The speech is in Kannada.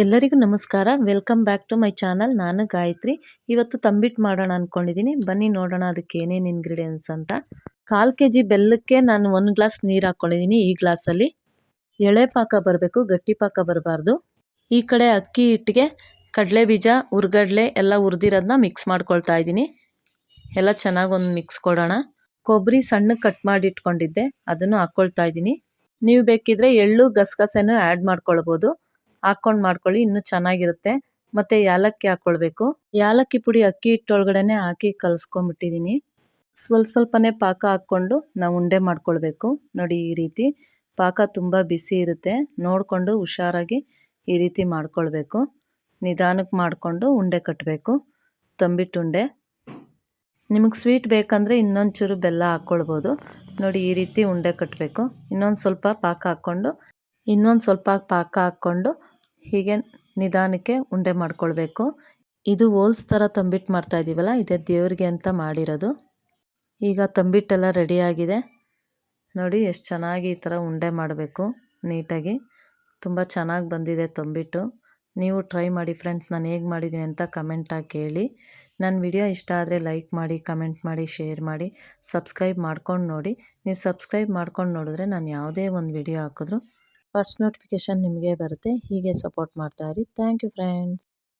ಎಲ್ಲರಿಗೂ ನಮಸ್ಕಾರ. Welcome back to my channel ನಾನು ಗಾಯತ್ರಿ. ಇವತ್ತು ತಂಬಿಟ್ಟು ಮಾಡೋಣ ಅಂದ್ಕೊಂಡಿದ್ದೀನಿ ಬನ್ನಿ ನೋಡೋಣ ಅದಕ್ಕೆ ಏನೇನು ಇಂಗ್ರೀಡಿಯೆಂಟ್ಸ್ ಅಂತ. ಕಾಲು ಕೆ ಜಿ ಬೆಲ್ಲಕ್ಕೆ ನಾನು ಒಂದು ಗ್ಲಾಸ್ ನೀರು ಹಾಕ್ಕೊಂಡಿದ್ದೀನಿ ಈ ಗ್ಲಾಸಲ್ಲಿ ಎಳೆ ಪಾಕ ಬರಬೇಕು, ಗಟ್ಟಿ ಪಾಕ ಬರಬಾರ್ದು. ಈ ಕಡೆ ಅಕ್ಕಿ ಹಿಟ್ಟಿಗೆ ಕಡಲೆ ಬೀಜ ಹುರ್ಗಡ್ಲೆ ಎಲ್ಲ ಹುರಿದಿರೋದನ್ನ ಮಿಕ್ಸ್ ಮಾಡ್ಕೊಳ್ತಾ ಇದ್ದೀನಿ. ಎಲ್ಲ ಚೆನ್ನಾಗಿ ಒಂದು ಮಿಕ್ಸ್ ಕೊಡೋಣ. ಕೊಬ್ಬರಿ ಸಣ್ಣ ಕಟ್ ಮಾಡಿ ಇಟ್ಕೊಂಡಿದ್ದೆ. ಅದನ್ನು ಹಾಕ್ಕೊಳ್ತಾ ಇದ್ದೀನಿ. ನೀವು ಬೇಕಿದ್ರೆ ಎಳ್ಳು ಗಸಗಸೆನೂ ಆ್ಯಡ್ ಮಾಡ್ಕೊಳ್ಬೋದು. ಹಾಕ್ಕೊಂಡು ಮಾಡ್ಕೊಳ್ಳಿ, ಇನ್ನೂ ಚೆನ್ನಾಗಿರುತ್ತೆ. ಮತ್ತು ಯಾಲಕ್ಕಿ ಹಾಕ್ಕೊಳ್ಬೇಕು ಯಾಲಕ್ಕಿ ಪುಡಿ ಅಕ್ಕಿ ಹಿಟ್ಟೊಳಗಡೆನೆ ಹಾಕಿ ಕಲಿಸ್ಕೊಂಡ್ಬಿಟ್ಟಿದ್ದೀನಿ ಸ್ವಲ್ಪ ಸ್ವಲ್ಪನೇ ಪಾಕ ಹಾಕ್ಕೊಂಡು ನಾವು ಉಂಡೆ ಮಾಡ್ಕೊಳ್ಬೇಕು. ನೋಡಿ ಈ ರೀತಿ. ಪಾಕ ತುಂಬ ಬಿಸಿ ಇರುತ್ತೆ. ನೋಡಿಕೊಂಡು ಹುಷಾರಾಗಿ ಈ ರೀತಿ ಮಾಡ್ಕೊಳ್ಬೇಕು. ನಿಧಾನಕ್ಕೆ ಮಾಡಿಕೊಂಡು ಉಂಡೆ ಕಟ್ಟಬೇಕು ತಂಬಿಟ್ಟು ಉಂಡೆ. ನಿಮಗೆ ಸ್ವೀಟ್ ಬೇಕಂದರೆ ಇನ್ನೊಂದು ಚೂರು ಬೆಲ್ಲ ಹಾಕ್ಕೊಳ್ಬೋದು ನೋಡಿ ಈ ರೀತಿ ಉಂಡೆ ಕಟ್ಟಬೇಕು ಇನ್ನೊಂದು ಸ್ವಲ್ಪ ಪಾಕ ಹಾಕ್ಕೊಂಡು ಇನ್ನೊಂದು ಸ್ವಲ್ಪ ಪಾಕ ಹಾಕ್ಕೊಂಡು ಹೀಗೆ ನಿಧಾನಕ್ಕೆ ಉಂಡೆ ಮಾಡ್ಕೊಳ್ಬೇಕು. ಇದು ಹೋಲ್ಸ್ ಥರ ತಂಬಿಟ್ಟು ಮಾಡ್ತಾ ಇದ್ದೀವಲ್ಲ ಇದೇ ದೇವ್ರಿಗೆ ಅಂತ ಮಾಡಿರೋದು. ಈಗ ತಂಬಿಟ್ಟೆಲ್ಲ ರೆಡಿಯಾಗಿದೆ ನೋಡಿ, ಎಷ್ಟು ಚೆನ್ನಾಗಿ ಈ ಥರ ಉಂಡೆ ಮಾಡಬೇಕು ನೀಟಾಗಿ. ತುಂಬ ಚೆನ್ನಾಗಿ ಬಂದಿದೆ ತಂಬಿಟ್ಟು. ನೀವು ಟ್ರೈ ಮಾಡಿ ಫ್ರೆಂಡ್ಸ್ ನಾನು ಹೇಗೆ ಮಾಡಿದ್ದೀನಿ ಅಂತ ಕಮೆಂಟಾಗಿ ಕೇಳಿ. ನನ್ನ ವಿಡಿಯೋ ಇಷ್ಟ ಆದರೆ ಲೈಕ್ ಮಾಡಿ ಕಮೆಂಟ್ ಮಾಡಿ ಶೇರ್ ಮಾಡಿ ಸಬ್ಸ್ಕ್ರೈಬ್ ಮಾಡ್ಕೊಂಡು ನೋಡಿ. ನೀವು ಸಬ್ಸ್ಕ್ರೈಬ್ ಮಾಡ್ಕೊಂಡು ನೋಡಿದ್ರೆ ನಾನು ಯಾವುದೇ ಒಂದು ವಿಡಿಯೋ ಹಾಕಿದ್ರು ಫಸ್ಟ್ ನೋಟಿಫಿಕೇಷನ್ ನಿಮಗೆ ಬರುತ್ತೆ ಹೀಗೆ ಸಪೋರ್ಟ್ ಮಾಡ್ತಾ ಇರಿ. Thank you friends.